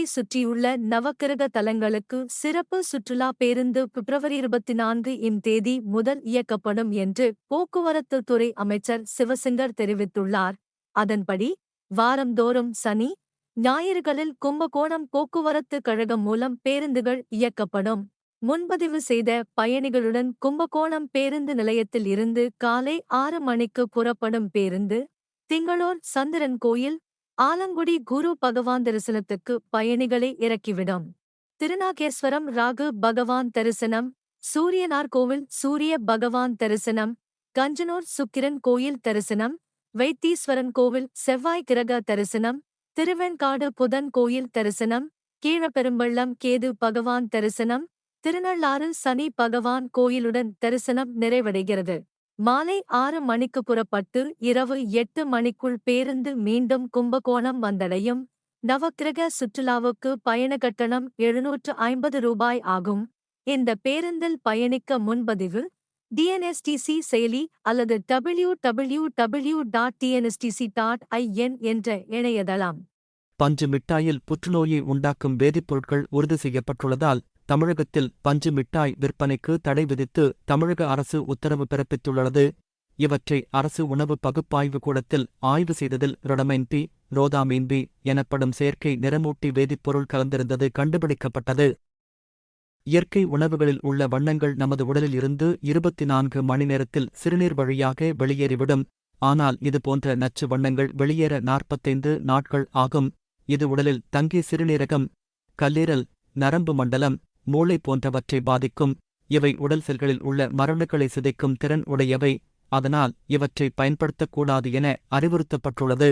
நகரத்தை சுற்றியுள்ள நவக்கிரக தலங்களுக்கு சிறப்பு சுற்றுலா பேருந்து பிப்ரவரி இருபத்தி நான்கு இம் தேதி முதல் இயக்கப்படும் என்று போக்குவரத்து துறை அமைச்சர் சிவசங்கர் தெரிவித்துள்ளார். அதன்படி வாரந்தோறும் சனி ஞாயிறுகளில் கும்பகோணம் போக்குவரத்து கழகம் மூலம் பேருந்துகள் இயக்கப்படும். முன்பதிவு செய்த பயணிகளுடன் கும்பகோணம் பேருந்து நிலையத்தில் இருந்து காலை ஆறு மணிக்கு புறப்படும் பேருந்து திங்களூர் சந்திரன் கோயில் ஆலங்குடி குரு பகவான் தரிசனத்துக்கு பயணிகளை இறக்கிவிடும். திருநாகேஸ்வரம் ராகு பகவான் தரிசனம் சூரியனார் கோவில் சூரிய பகவான் தரிசனம் கஞ்சனூர் சுக்கிரன் கோயில் தரிசனம் வைத்தீஸ்வரன் கோவில் செவ்வாய் கிரக தரிசனம் திருவெண்காடு புதன் கோயில் தரிசனம் கீழப்பெரும்பள்ளம் கேது பகவான் தரிசனம் திருநள்ளாறு சனி பகவான் கோயிலுடன் தரிசனம் நிறைவடைகிறது. மாலை ஆறு மணிக்கு புறப்பட்டு இரவு எட்டு மணிக்குள் பேருந்து மீண்டும் கும்பகோணம் வந்தடையும். நவக்கிரக சுற்றுலாவுக்கு பயண கட்டணம் எழுநூற்று ஐம்பது ரூபாய் ஆகும். இந்த பேருந்தில் பயணிக்க முன்பதிவு டிஎன்எஸ்டிசி செயலி அல்லது W W W dot TNSTC dot IN என்ற இணையதளம். பஞ்சு மிட்டாயில் புற்றுநோயை உண்டாக்கும் வேதிப்பொருட்கள் உறுதி செய்யப்பட்டுள்ளதால் தமிழகத்தில் பஞ்சு மிட்டாய் விற்பனைக்கு தடை விதித்து தமிழக அரசு உத்தரவு பிறப்பித்துள்ளது. இவற்றை அரசு உணவு பகுப்பாய்வு கூடத்தில் ஆய்வு செய்ததில் ரொடமைன் பி ரோதாமீன் பி எனப்படும் செயற்கை நிறமூட்டி வேதிப்பொருள் கலந்திருந்தது கண்டுபிடிக்கப்பட்டது. இயற்கை உணவுகளில் உள்ள வண்ணங்கள் நமது உடலில் இருந்து இருபத்தி நான்கு மணி நேரத்தில் சிறுநீர் வழியாக வெளியேறிவிடும். ஆனால் இது போன்ற நச்சு வண்ணங்கள் வெளியேற நாற்பத்தைந்து நாட்கள் ஆகும். இது உடலில் தங்கி சிறுநீரகம் கல்லீரல் நரம்பு மண்டலம் மூளை போன்றவற்றை பாதிக்கும் இவை உடல் செல்களில் உள்ள மரபணுக்களை சிதைக்கும் திறன் உடையவை அதனால் இவற்றை பயன்படுத்தக்கூடாது என அறிவுறுத்தப்பட்டுள்ளது.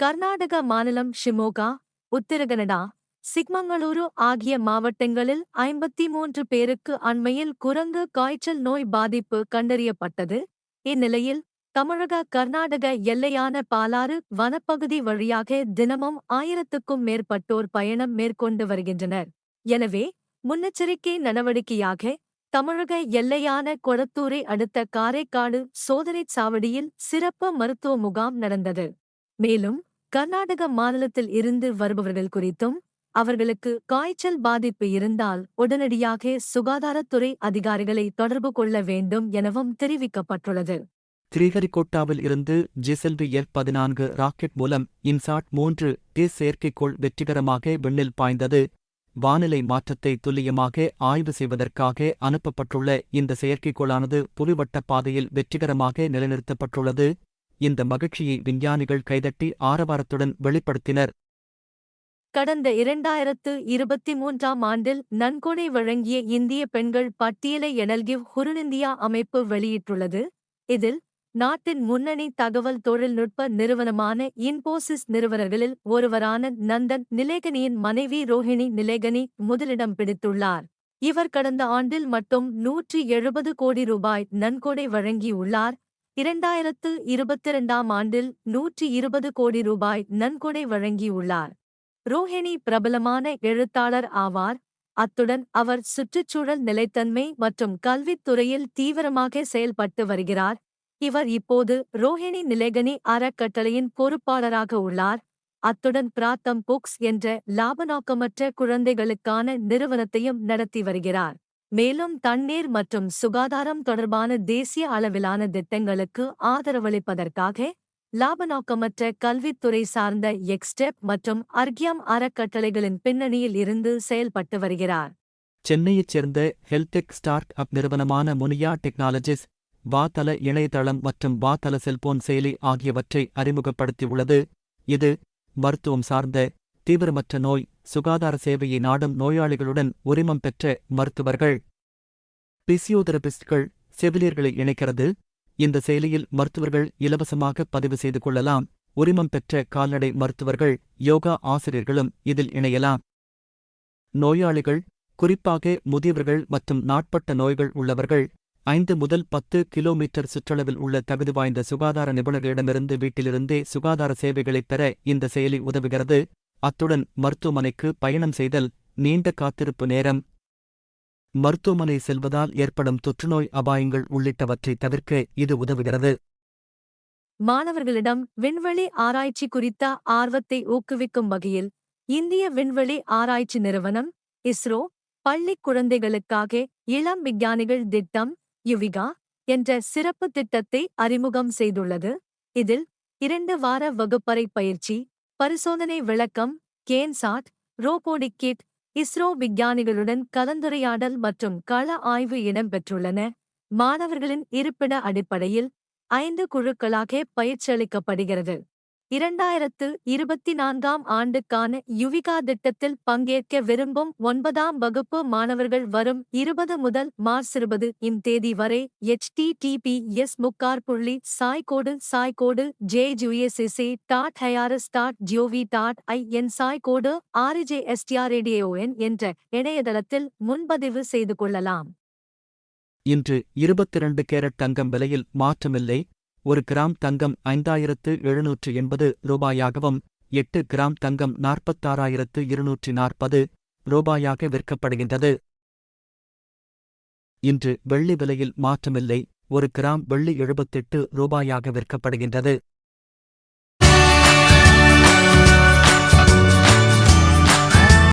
கர்நாடக மாநிலம் ஷிமோகா உத்தரகனடா சிக்மங்களூரு ஆகிய மாவட்டங்களில் ஐம்பத்தி மூன்று பேருக்கு அண்மையில் குரங்கு காய்ச்சல் நோய் பாதிப்பு கண்டறியப்பட்டது. இந்நிலையில் தமிழக கர்நாடக எல்லையான பாலாறு வனப்பகுதி வழியாக தினமும் ஆயிரத்துக்கும் மேற்பட்டோர் பயணம் மேற்கொண்டு வருகின்றனர். எனவே முன்னெச்சரிக்கை நடவடிக்கையாக தமிழக எல்லையான கொளத்தூரை அடுத்த காரைக்காடு சோதனைச் சாவடியில் சிறப்பு மருத்துவ முகாம் நடந்தது. மேலும் கர்நாடக மாநிலத்தில் இருந்து வருபவர்கள் குறித்தும் அவர்களுக்கு காய்ச்சல் பாதிப்பு இருந்தால் உடனடியாக சுகாதாரத்துறை அதிகாரிகளை தொடர்பு கொள்ள வேண்டும் எனவும் தெரிவிக்கப்பட்டுள்ளது. திரிகரிகோட்டாவில் இருந்து ஜிசெல்வி எஃப் பதினான்கு ராக்கெட் மூலம் இன்சாட் மூன்று டி செயற்கைக்கோள் வெற்றிகரமாக விண்ணில் பாய்ந்தது. வானிலை மாற்றத்தை துல்லியமாக ஆய்வு செய்வதற்காக அனுப்பப்பட்டுள்ள இந்த செயற்கைக்கோளானது புலிவட்ட பாதையில் வெற்றிகரமாக நிலைநிறுத்தப்பட்டுள்ளது. இந்த மகிழ்ச்சியை விஞ்ஞானிகள் கைதட்டி ஆரவாரத்துடன் வெளிப்படுத்தினர். கடந்த இரண்டாயிரத்து இருபத்தி மூன்றாம் ஆண்டில் நன்கொடை வழங்கிய இந்திய பெண்கள் பட்டியலை எனல்கிவ் ஹுருனிந்தியா அமைப்பு வெளியிட்டுள்ளது. இதில் நாட்டின் முன்னணி தகவல் தொழில்நுட்ப நிறுவனமான இன்போசிஸ் நிறுவனர்களில் ஒருவரான நந்தன் நிலேகனியின் மனைவி ரோஹிணி நிலேகனி முதலிடம் பிடித்துள்ளார். இவர் கடந்த ஆண்டில் மட்டும் நூற்றி எழுபது கோடி ரூபாய் நன்கொடை வழங்கியுள்ளார். இரண்டாயிரத்து இருபத்திரண்டாம் ஆண்டில் நூற்றி இருபது கோடி ரூபாய் நன்கொடை வழங்கியுள்ளார். ரோஹிணி பிரபலமான எழுத்தாளர் ஆவார். அத்துடன் அவர் சுற்றுச்சூழல் நிலைத்தன்மை மற்றும் கல்வித்துறையில் தீவிரமாக செயல்பட்டு வருகிறார். இவர் இப்போது ரோஹிணி நிலேகனி அறக்கட்டளையின் பொறுப்பாளராக உள்ளார். அத்துடன் பிராத்தம் புக்ஸ் என்ற லாபநோக்கமற்ற குழந்தைகளுக்கான நிறுவனத்தையும் நடத்தி வருகிறார். மேலும் தண்ணீர் மற்றும் சுகாதாரம் தொடர்பான தேசிய அளவிலான திட்டங்களுக்கு ஆதரவளிப்பதற்காக லாபநோக்கமற்ற கல்வித்துறை சார்ந்த எக்ஸ்டெப் மற்றும் அர்க்யம் அறக்கட்டளைகளின் பின்னணியில் இருந்து செயல்பட்டு வருகிறார். சென்னையைச் சேர்ந்த ஹெல்டெக் ஸ்டார்ட் அப் நிறுவனமான முனியா டெக்னாலஜிஸ் வாத்தள இணையதளம் மற்றும் வாத்தல செல்போன் செயலி ஆகியவற்றை அறிமுகப்படுத்தியுள்ளது. இது மருத்துவம் சார்ந்த தீவிரமற்ற நோய் சுகாதார சேவையை நாடும் நோயாளிகளுடன் உரிமம் பெற்ற மருத்துவர்கள். பிசியோதெரபிஸ்ட்கள் செவிலியர்களை இணைக்கிறது. இந்த செயலியில் மருத்துவர்கள் இலவசமாக பதிவு செய்து கொள்ளலாம். உரிமம் பெற்ற கால்நடை மருத்துவர்கள் யோகா ஆசிரியர்களும் இதில் இணையலாம். நோயாளிகள் குறிப்பாக முதியவர்கள் மற்றும் நாட்பட்ட நோய்கள் உள்ளவர்கள் ஐந்து முதல் பத்து கிலோமீட்டர் சுற்றளவில் உள்ள தகுதி வாய்ந்த சுகாதார நிபுணர்களிடமிருந்து வீட்டிலிருந்தே சுகாதார சேவைகளைப் பெற இந்த செயலி உதவுகிறது. அத்துடன் மருத்துவமனைக்கு பயணம் செய்தல் நீண்ட காத்திருப்பு நேரம். மருத்துவமனை செல்வதால் ஏற்படும் தொற்றுநோய் அபாயங்கள் உள்ளிட்டவற்றை தவிர்க்க இது உதவுகிறது. மாணவர்களிடம் விண்வெளி ஆராய்ச்சி குறித்த ஆர்வத்தை ஊக்குவிக்கும் வகையில் இந்திய விண்வெளி ஆராய்ச்சி நிறுவனம் இஸ்ரோ பள்ளிக் குழந்தைகளுக்காக இளம் விஞ்ஞானிகள் திட்டம் யுவிகா என்ற சிறப்பு திட்டத்தை அறிமுகம் செய்துள்ளது. இதில் இரண்டு வார வகுப்பறை பயிற்சி பரிசோதனை விளக்கம் கேன்சாட் ரோபோடிக் கிட் இஸ்ரோ விஞ்ஞானிகளுடன் கலந்துரையாடல் மற்றும் கள ஆய்வு இடம்பெற்றுள்ளன. மாணவர்களின் இருப்பிட அடிப்படையில் ஐந்து குழுக்களாக பயிற்சியளிக்கப்படுகிறது. இரண்டாயிரத்து இருபத்தி நான்காம் ஆண்டுக்கான யுவிகா திட்டத்தில் பங்கேற்க விரும்பும் ஒன்பதாம் வகுப்பு மாணவர்கள் வரும் இருபது முதல் மார்ச் இருபது இம் தேதி வரை எச்டிடிபிஎஸ் முக்கார் புள்ளி சாய்கோடு சாய்கோடு ஜே ஜூஎஸ்எஸ்ஏ dot ஹயாரஸ் dot GOV dot I N சாய்கோடு J எஸ்டிஆர்ஏடிஓஎன் என்ற இணையதளத்தில் முன்பதிவு செய்து கொள்ளலாம். இன்று இருபத்திரண்டு கேரட் தங்கம் விலையில் மாற்றமில்லை. ஒரு கிராம் தங்கம் ஐந்தாயிரத்து எழுநூற்று எண்பது ரூபாயாகவும் எட்டு கிராம் தங்கம் நாற்பத்தாறாயிரத்து இருநூற்றி நாற்பது ரூபாயாக விற்கப்படுகின்றது. இன்று வெள்ளி விலையில் மாற்றமில்லை ஒரு கிராம் வெள்ளி எழுபத்தெட்டு ரூபாயாக விற்கப்படுகின்றது.